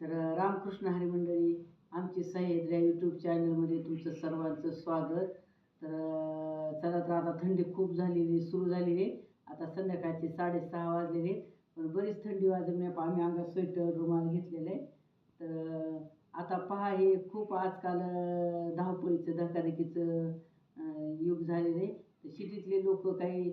तर रामकृष्ण हरी मंडळी आमची सह्याद्र्या यूट्यूब चॅनलमध्ये तुमचं सर्वांचं स्वागत. तर चला तर आता थंडी खूप झालेली सुरू झालेली. आहे. आता संध्याकाळचे साडेसहा वाजलेले. आहेत. पण बरीच थंडी वाजवण्या आम्ही अंगात स्वेटर रुमाल घेतलेले. आहे तर आता पहा हे खूप आजकाल धावपळीचं धकाधकीचं युग झालेलं आहे. तर सिटीतले लोक काही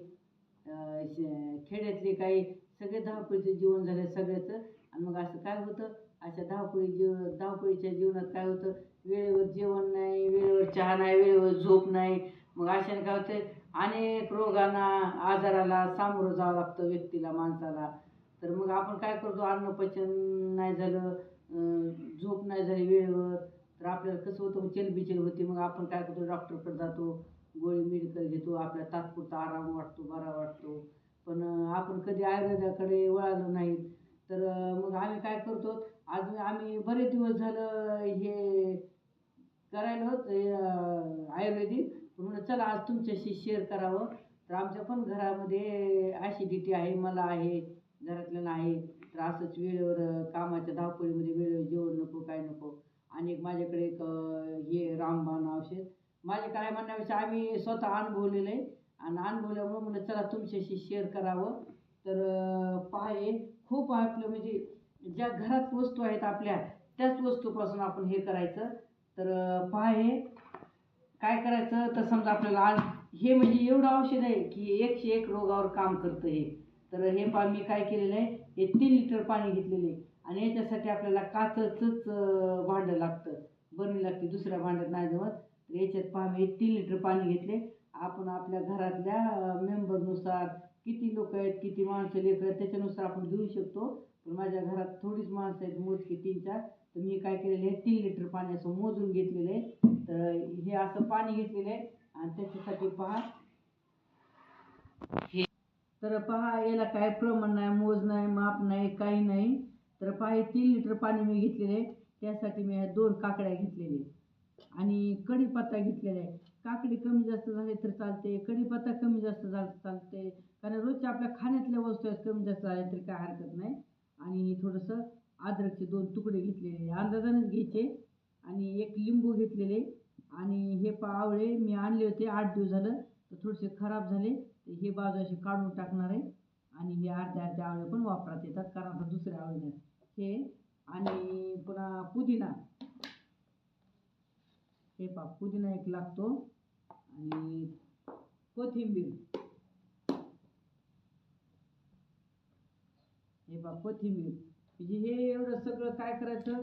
खेड्यातले काही सगळे धावपळीचं जीवन झालं सगळ्याचं. आणि मग असं काय होतं? अशा धावपळी जीव धावपळीच्या जीवनात काय होतं? वेळेवर जेवण नाही वेळेवर चहा नाही वेळेवर झोप नाही. मग अशाने काय होतं अनेक रोगांना आजाराला सामोरं जावं लागतं व्यक्तीला माणसाला. तर मग आपण काय करतो? अन्नपचन नाही झालं झोप नाही झाली वेळेवर तर आपल्याला कसं होतं? मग चलबिचल होती. मग आपण काय करतो? डॉक्टरकडे जातो गोळी मेडिकल घेतो. आपल्या तात्पुरता आराम वाटतो बरा वाटतो. पण आपण कधी आयुर्वेदाकडे वळालो नाही. तर मग आम्ही काय करतो? आज आम्ही बरेच दिवस झालं हे करायला होत आयुर्वेदिक. म्हणून चला आज तुमच्याशी शेअर करावं. तर आमच्या पण घरामध्ये ॲसिडिटी आहे मला आहे घरातल्याला आहे तर असंच वेळेवर कामाच्या धावपळीमध्ये वेळेवर जेवण नको काय नको. आणि एक माझ्याकडे एक हे रामबाण औषध. माझे काय म्हणण्यापेक्षा आम्ही स्वतः अनुभवलेलं आहे. आणि अनुभवल्यामुळं म्हणलं चला तुमच्याशी शेअर करावं. तर अं, पहा खूप आपलं म्हणजे ज्या घरात वस्तू आहेत आपल्या त्याच वस्तूपासून आपण हे करायचं. तर पहा हे. काय करायचं? तर समजा आपल्याला आज हे म्हणजे एवढं औषध आहे की एकशे एक रोगावर काम करतं हे. तर हे पा मी काय केलेलं आहे? हे तीन लिटर पाणी घेतलेलं आहे. आणि याच्यासाठी आपल्याला काचचंच भांडं लागतं. बरणी लागते दुसऱ्या भांड्यात नाही जमत. तर याच्यात पहा मी तीन लिटर पाणी घेतले. आपण आपल्या घरातल्या मेंबरनुसार किती लोक आहेत किती माणसं लेकर आहेत त्याच्यानुसार आपण घेऊ शकतो. पण माझ्या घरात थोडीच माणसं आहेत मोजकी तीन चार. तर मी काय केलेलं आहे तीन लिटर पाणी असं मोजून घेतलेलं आहे. तर हे असं पाणी घेतलेलं आहे. आणि त्याच्यासाठी पहा. हे तर पहा याला काय प्रमाण नाही मोज नाही माप नाही काही नाही. तर पहा हे तीन लिटर पाणी मी घेतलेलं आहे. त्यासाठी मी दोन काकड्या घेतलेले आणि कढीपत्ता घेतलेला आहे. काकडी कमी जास्त झाले तर चालते कढीपत्ता कमी जास्त झालं चालते. कारण रोजच्या आपल्या खाण्यातल्या वस्तू आहेत कमी जास्त झाल्या तरी काय हरकत नाही. आणि थोडंसं अद्रकचे दोन तुकडे घेतलेले अंदाजानेच घ्यायचे. आणि एक लिंबू घेतलेले. आणि हे पावळे मी आणले होते आठ दिवस झालं तर थोडेसे खराब झाले हे बाजू असे काढून टाकणार आहे. आणि हे अर्ध्या अर्ध्या आवळे पण वापरात येतात कारण आता दुसरे आवळे नाही. हे आणि पुन्हा पुदिना. हे पा पुदिना एक लागतो. आणि कोथिंबीर. हे बा कोथिंबीर. म्हणजे हे एवढं सगळं काय करायचं?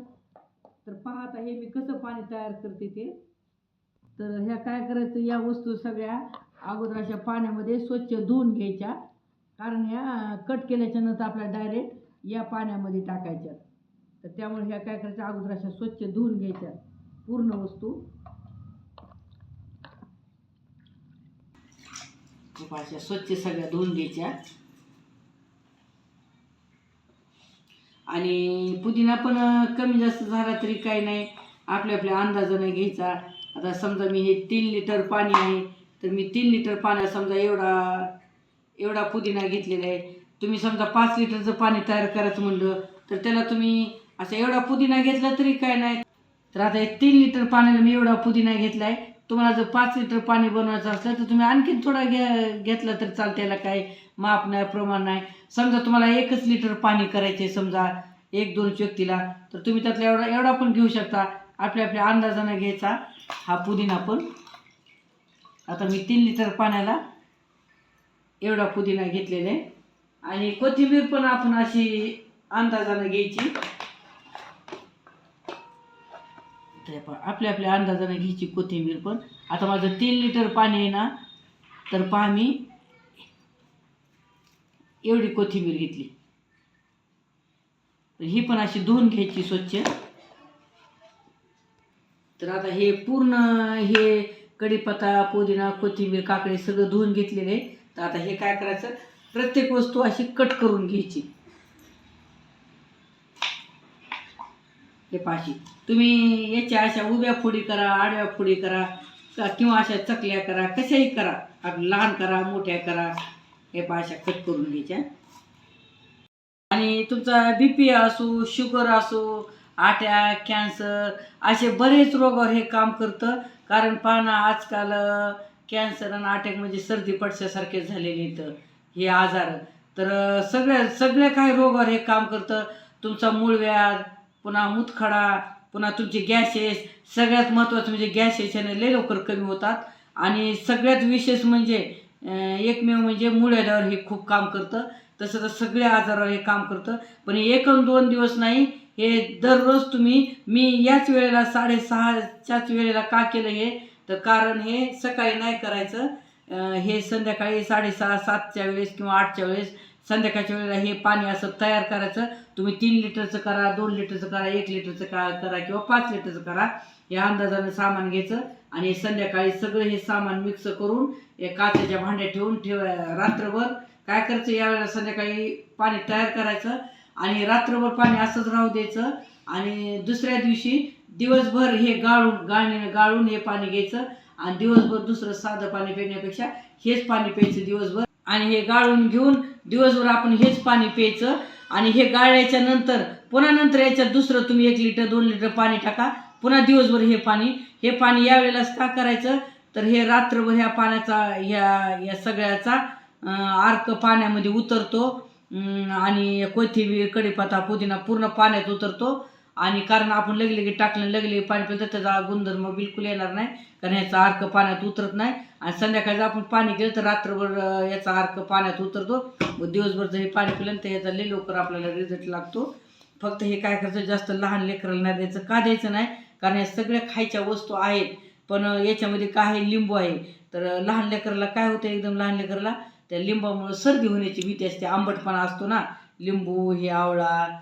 तर पहा आता हे मी कसं पाणी तयार करते ते. तर ह्या काय करायचं? या वस्तू सगळ्या अगोदर अशा पाण्यामध्ये स्वच्छ धुवून घ्यायच्या. कारण ह्या कट केल्याच्यानंतर आपल्या डायरेक्ट या पाण्यामध्ये टाकायच्या. तर त्यामुळे ह्या काय करायच्या? अगोदर अशा स्वच्छ धुवून घ्यायच्या. पूर्ण वस्तू. हे अशा स्वच्छ सगळ्या धुवून घ्यायच्या. आणि पुदिना पण कमी जास्त झाला तरी काही नाही. आपल्या आपल्या अंदाजाने घ्यायचा. आता समजा मी हे तीन लिटर पाणी आहे तर मी तीन लिटर पाण्यात समजा एवढा एवढा पुदिना घेतलेला आहे. तुम्ही समजा पाच लिटरचं पाणी तयार करायचं म्हणलं तर त्याला तुम्ही असं एवढा पुदिना घेतला तरी काय नाही. तर आता हे तीन लिटर पाण्याला मी एवढा पुदिना घेतला आहे तुम्हाला जर पाच लिटर पाणी बनवायचं असलं तर तुम्ही आणखीन थोडा घ्या घेतला तर चालतं त्याला माप नाही प्रमाण नाही. समजा तुम्हाला एकच लिटर पाणी करायचे समजा एक दोन व्यक्तीला तर तुम्ही त्यातला एवढा एवढा पण घेऊ शकता. आपल्या आपल्या अंदाजानं घ्यायचा हा पुदिना पण. आता मी तीन लिटर पाण्याला एवढा पुदिना घेतलेला आहे. आणि कोथिंबीर पण आपण अशी अंदाजानं घ्यायची. आपल्या आपल्या अंदाजानं घ्यायची कोथिंबीर पण. आता माझं तीन लिटर पाणी आहे ना तर पहा मी एवढी कोथिंबीर घेतली. तर ही पण अशी धुवून घ्यायची स्वच्छ. तर आता हे पूर्ण हे कढीपत्ता पुदिना कोथिंबीर काकडे सगळं धुवून घेतलेले. तर आता हे काय करायचं? प्रत्येक वस्तू अशी कट करून घ्यायची. हे पाशी तुम्ही याच्या अशा उभ्या फोडी करा आडव्या फोडी करा किंवा अशा चकल्या करा कशाही करा. लहान करा मोठ्या करा. हे पहा अशा कट करून घ्यायच्या. आणि तुमचा बी पी असो शुगर असो अटॅक कॅन्सर असे बरेच रोगावर हे काम करतं. कारण पाना आजकाल कॅन्सर आणि अटॅक म्हणजे सर्दी पडशासारखे झालेले इथं. हे आजार. तर सगळ्या सगळ्या काही रोगावर हे काम करतं. तुमचा मूळव्याध पुन्हा मुतखडा पुन्हा तुमचे गॅसेस सगळ्यात महत्त्वाचं म्हणजे गॅसेस याने लय लवकर कमी होतात. आणि सगळ्यात विशेष म्हणजे एकमेव म्हणजे मुळ्यावर हे खूप काम करतं. तसं तर सगळ्या आजारावर हे काम करतं. पण एक दोन दिवस नाही हे दररोज तुम्ही मी याच वेळेला साडेसहाच्याच वेळेला का केलं हे? तर कारण हे सकाळी नाही करायचं. हे संध्याकाळी साडेसहा सातच्या वेळेस किंवा आठच्या वेळेस संध्याकाळच्या वेळेला हे पाणी असं तयार करायचं. तुम्ही तीन लिटरचं करा दोन लिटरचं करा एक लिटरचं का करा किंवा पाच लिटरचं करा. या अंदाजानं सामान घ्यायचं. आणि संध्याकाळी सगळं हे सामान मिक्स करून काचेच्या भांड्यात ठेवून ठेव रात्रभर काय करायचं? यावेळेला संध्याकाळी पाणी तयार करायचं आणि रात्रभर पाणी असंच राहू द्यायचं आणि दुसऱ्या दिवशी दिवसभर हे गाळून गाळणीनं गाळून हे पाणी घ्यायचं आणि दिवसभर दुसरं साधं पाणी पिण्यापेक्षा हेच पाणी प्यायचं दिवसभर. आणि हे गाळून घेऊन दिवसभर आपण हेच पाणी प्यायचं आणि हे गाळल्याच्या नंतर पुन्हा नंतर याच्यात दुसरं तुम्ही एक लिटर दोन लिटर पाणी टाका. पुन्हा दिवसभर हे पाणी हे पाणी यावेळेलाच का करायचं? तर हे रात्रभर ह्या पाण्याचा ह्या या सगळ्याचा अं, अर्क पाण्यामध्ये उतरतो आणि कोथिंबीर कढीपत्ता पुदिना पूर्ण पाण्यात उतरतो. आणि कारण आपण लगे लगे टाकलं लगे लगे पाणी पिलं तर त्याचा गुणधर्म बिलकुल येणार नाही कारण ह्याचा अर्क पाण्यात उतरत नाही. आणि संध्याकाळी आपण पाणी केलं तर रात्रभर याचा अर्क पाण्यात उतरतो. व दिवसभर जर हे पाणी पिलं तर याचा लई लवकर आपल्याला रिझल्ट लागतो. फक्त हे काय करायचं जास्त लहान लेकराला नाही द्यायचं. का द्यायचं नाही? कारण या सगळ्या खायच्या वस्तू आहेत. पण याच्यामध्ये काय आहे? लिंबू आहे. तर लहान लेकराला काय होतं एकदम? लहान लेकराला त्या लिंबामुळे सर्दी होण्याची भीती असते. आंबटपणा असतो ना. लिंबू हे आवळा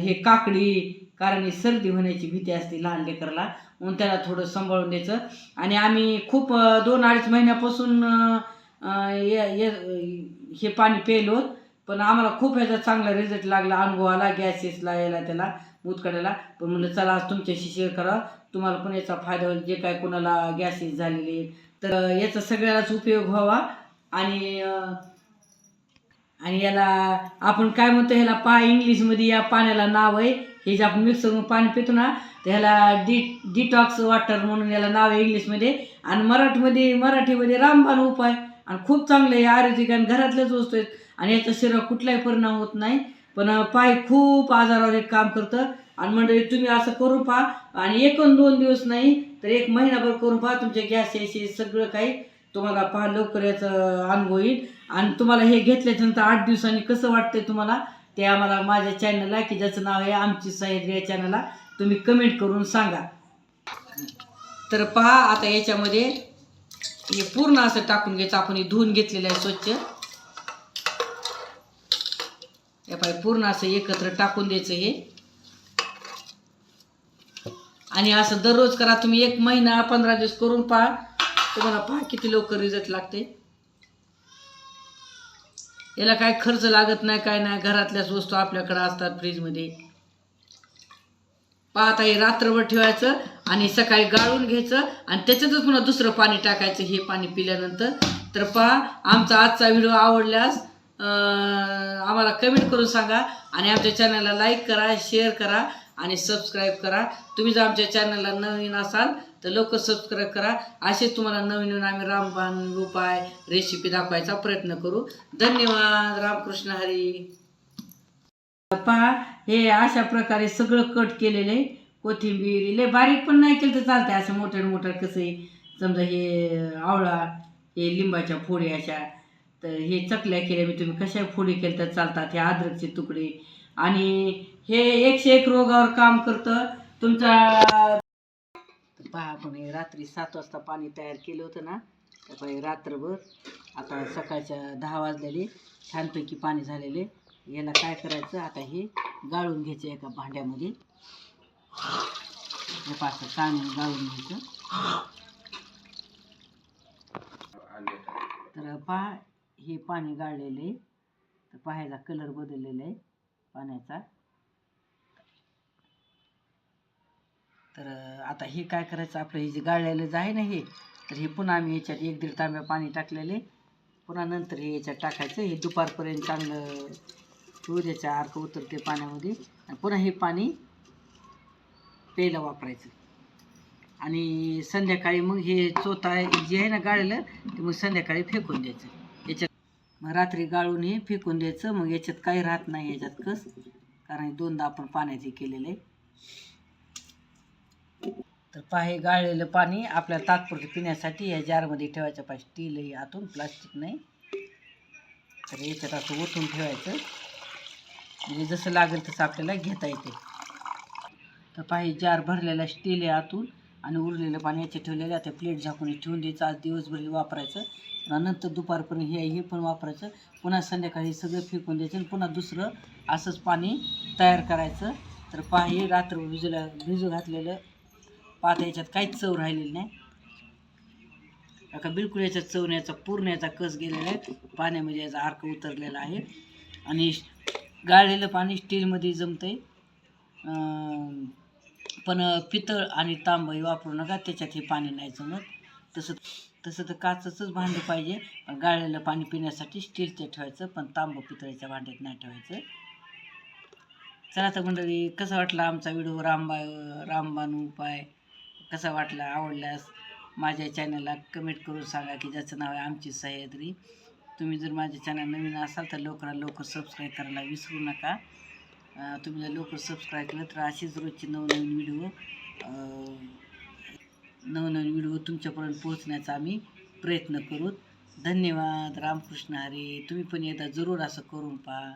हे काकडी कारण ही सर्दी होण्याची भीती असते लहान लेकराला. म्हणून त्याला थोडं सांभाळून द्यायचं. आणि आम्ही खूप दोन अडीच महिन्यापासून ये- ये- हे पाणी प्यायलो पण आम्हाला खूप ह्याचा चांगला रिझल्ट लागला. अनुभव आला. गॅसेसला यायला त्याला. मुतकड्याला पण म्हणलं चला आज तुमच्याशी शेअर करा. तुम्हाला पण याचा फायदा होईल. जे काय कोणाला गॅसेस झालेले तर याचा सगळ्यालाच उपयोग व्हावा. आणि आणि याला आपण काय म्हणतो ह्याला पा इंग्लिशमध्ये या पाण्याला नाव आहे. हे जे आपण मिक्सर पाणी पितो ना तर ह्याला डी डिटॉक्स वॉटर म्हणून याला नाव आहे इंग्लिशमध्ये आणि मराठीमध्ये मराठीमध्ये रामबाण उपाय. आणि खूप चांगलं आहे. आरोग्य आणि घरातल्याच वस्तू आहेत. आणि याचा शरीरावर कुठलाही परिणाम होत नाही. पण पाय खूप आजारावर एक काम करतं. आणि मंडळी तुम्ही असं करून पहा. आणि एक दोन दिवस नाही तर एक महिनाभर करून पहा. तुमचे गॅस यायचे सगळं काही तुम्हाला पहा लवकर याचा अनुभव येईल. आणि तुम्हाला हे घेतल्याच्यानंतर आठ दिवसांनी कसं वाटतंय तुम्हाला ते आम्हाला माझ्या चॅनलला की ज्याचं नाव आहे आमची सह्याद्री या चॅनलला तुम्ही कमेंट करून सांगा. तर पहा आता याच्यामध्ये हे पूर्ण असं टाकून घ्यायचं. आपण हे धुवून घेतलेलं आहे स्वच्छ. या पाय पूर्ण असं एकत्र टाकून द्यायचं हे. आणि असं दररोज करा तुम्ही एक महिना पंधरा दिवस करून पहा. तुम्हाला पहा किती लवकर रिझल्ट लागते. याला काय खर्च लागत नाही काय नाही घरातल्याच वस्तू आपल्याकडे असतात फ्रीजमध्ये. पाहता हे रात्रभर ठेवायचं आणि सकाळी गाळून घ्यायचं आणि त्याच्यातच पुन्हा दुसरं पाणी टाकायचं हे पाणी पिल्यानंतर. तर पहा आमचा आजचा व्हिडिओ आवडल्यास आम्हाला कमेंट करून सांगा आणि आमच्या चॅनलला लाईक करा शेअर करा आणि सबस्क्राईब करा. तुम्ही जर आमच्या चॅनलला नवीन असाल तर लवकर सबस्क्राईब करा. असेच तुम्हाला नवीन नवीन आम्ही रामबाण उपाय रेसिपी दाखवायचा प्रयत्न करू. धन्यवाद. रामकृष्ण हरी. पहा हे अशा प्रकारे सगळं कट केलेलं आहे कोथिंबीर. लय बारीक पण नाही केलं तर चालतंय. असं मोठ्या मोठ्या कसं आहे? समजा हे आवळा हे लिंबाच्या फोडी अशा तर हे चकल्या केल्या मी तुम्ही कशा फोडी केल्या तर चालतात हे अद्रकचे तुकडे. आणि हे एकशे एक रोगावर काम करतं. तुमचा पहा पण हे रात्री सात वाजता पाणी तयार केलं होतं ना तर पाहि रात्रभर आता सकाळच्या दहा वाजलेले छानपैकी पाणी झालेले. याला काय करायचं आता हे गाळून घ्यायचं एका भांड्यामध्ये. हे पाच कांदे गाळून घ्यायचं. तर पहा हे पाणी गाळलेलं आहे. तर पाहायचा कलर बदललेला आहे पाण्याचा. तर आता हे काय करायचं? आपलं हे जे गाळलेलं आहे ना हे तर हे पुन्हा आम्ही याच्यात एक दीड तांब्या पाणी टाकलेले पुन्हा नंतर हे याच्यात टाकायचं. हे दुपारपर्यंत चांगलं सूर्याच्या अर्क उतरते पाण्यामध्ये. आणि पुन्हा हे पाणी प्यायला वापरायचं. आणि संध्याकाळी मग हे चोथा जे आहे ना गाळलं ते मग संध्याकाळी फेकून द्यायचं. मग रात्री गाळून हे फेकून द्यायचं मग याच्यात काही राहत नाही याच्यात कस. कारण दोनदा आपण पाण्यात हे केलेलं आहे. तर पाहे गाळलेलं पाणी आपल्या तात्पुरतं पिण्यासाठी या जारमध्ये ठेवायचं पाहिजे. स्टील आतून प्लास्टिक नाही. तर याच्यात असं ओतून ठेवायचं. म्हणजे जसं लागेल तसं आपल्याला घेता येते. तर पाहे जार भरलेला स्टील आहे आतून आणि उरलेलं पाणी याच्यात ठेवलेलं आता प्लेट झाकून ठेवून द्यायचं. आज दिवसभर वापरायचं. नंतर दुपारपर्यंत हे हे पण वापरायचं. पुन्हा संध्याकाळी सगळं फेकून द्यायचं आणि पुन्हा दुसरं असंच पाणी तयार करायचं. तर पाही रात्र भिजूला भिजू घातलेलं पाहता याच्यात काहीच चव राहिलेली नाही. का बिलकुल याच्यात चव याचा पूर्ण याचा कस गेलेला आहे. पाण्यामध्ये याचा अर्क उतरलेला आहे. आणि गाळलेलं पाणी स्टीलमध्ये जमत आहे पण पितळ आणि तांब हे वापरू नका त्याच्यात हे पाणी नाही जमत. तसं तसं तर काचंच भांडं पाहिजे. पण गाळलेलं पाणी पिण्यासाठी स्टीलचं ठेवायचं पण तांब पितळीच्या भांड्यात नाही ठेवायचं. चला तर मंडळी कसा वाटला आमचा व्हिडिओ? रामबा रामबाण उपाय कसा वाटला? आवडल्यास माझ्या चॅनलला कमेंट करून सांगा की ज्याचं नाव आहे आमची सह्याद्री. तुम्ही जर माझ्या चॅनल नवीन असाल तर लवकरात लवकर सबस्क्राईब करायला विसरू नका. तुम्ही जर लवकर सबस्क्राईब केलं तर अशीच रोजची नवनवीन व्हिडिओ नवनवीन व्हिडिओ तुमच्यापर्यंत पोहोचण्याचा आम्ही प्रयत्न करू. धन्यवाद. रामकृष्ण हरी. तुम्ही पण एकदा जरूर असं करून पहा.